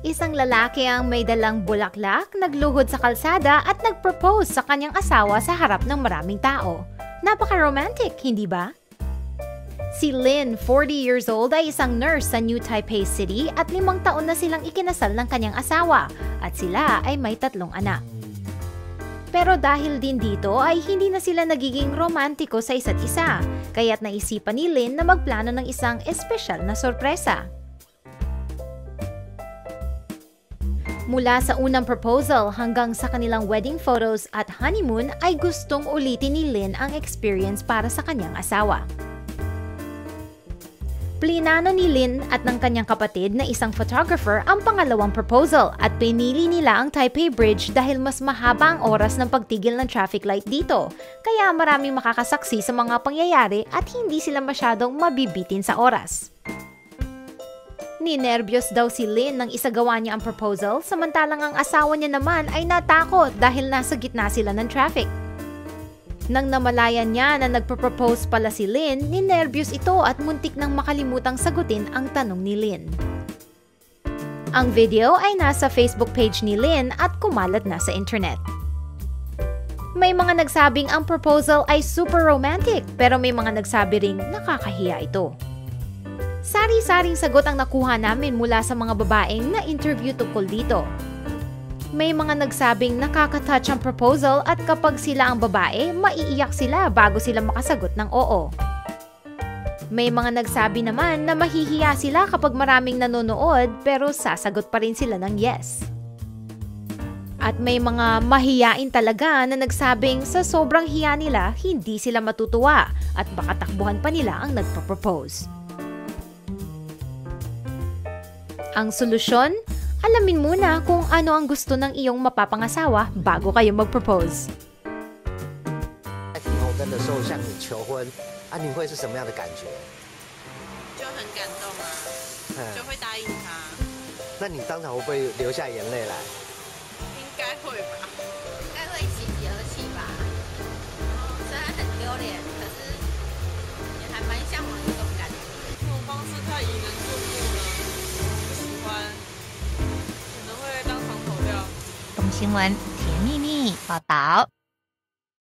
Isang lalaki ang may dalang bulaklak, nagluhod sa kalsada at nagpropose sa kanyang asawa sa harap ng maraming tao. Napaka-romantic, hindi ba? Si Lin, 40 years old, ay isang nurse sa New Taipei City at limang taon na silang ikinasal ng kanyang asawa at sila ay may tatlong anak. Pero dahil din dito ay hindi na sila nagiging romantiko sa isa't isa, kaya't naisipan ni Lin na magplano ng isang espesyal na sorpresa. Mula sa unang proposal hanggang sa kanilang wedding photos at honeymoon ay gustong ulitin ni Lynn ang experience para sa kanyang asawa. Plinano ni Lynn at ng kanyang kapatid na isang photographer ang pangalawang proposal at pinili nila ang Taipei Bridge dahil mas mahaba ang oras ng pagtigil ng traffic light dito. Kaya maraming makakasaksi sa mga pangyayari at hindi sila masyadong mabibitin sa oras. Ninervyos daw si Lynn nang isagawa niya ang proposal samantalang ang asawa niya naman ay natakot dahil nasa gitna sila ng traffic. Nang namalayan niya na nagpropose pala si Lynn, ninervyos ito at muntik nang makalimutang sagutin ang tanong ni Lynn. Ang video ay nasa Facebook page ni Lynn at kumalat na sa internet. May mga nagsabing ang proposal ay super romantic pero may mga nagsabi ring nakakahiya ito. Sari-saring sagot ang nakuha namin mula sa mga babaeng na interview tungkol dito. May mga nagsabing nakaka-touch ang proposal at kapag sila ang babae, maiiyak sila bago sila makasagot ng oo. May mga nagsabi naman na mahihiya sila kapag maraming nanonood pero sasagot pa rin sila ng yes. At may mga mahiyain talaga na nagsabing sa sobrang hiya nila, hindi sila matutuwa at baka takbuhan pa nila ang nagpo-propose. Ang solusyon? Alamin muna kung ano ang gusto ng iyong mapapangasawa bago kayo mag-propose. 在新闻甜蜜蜜报道。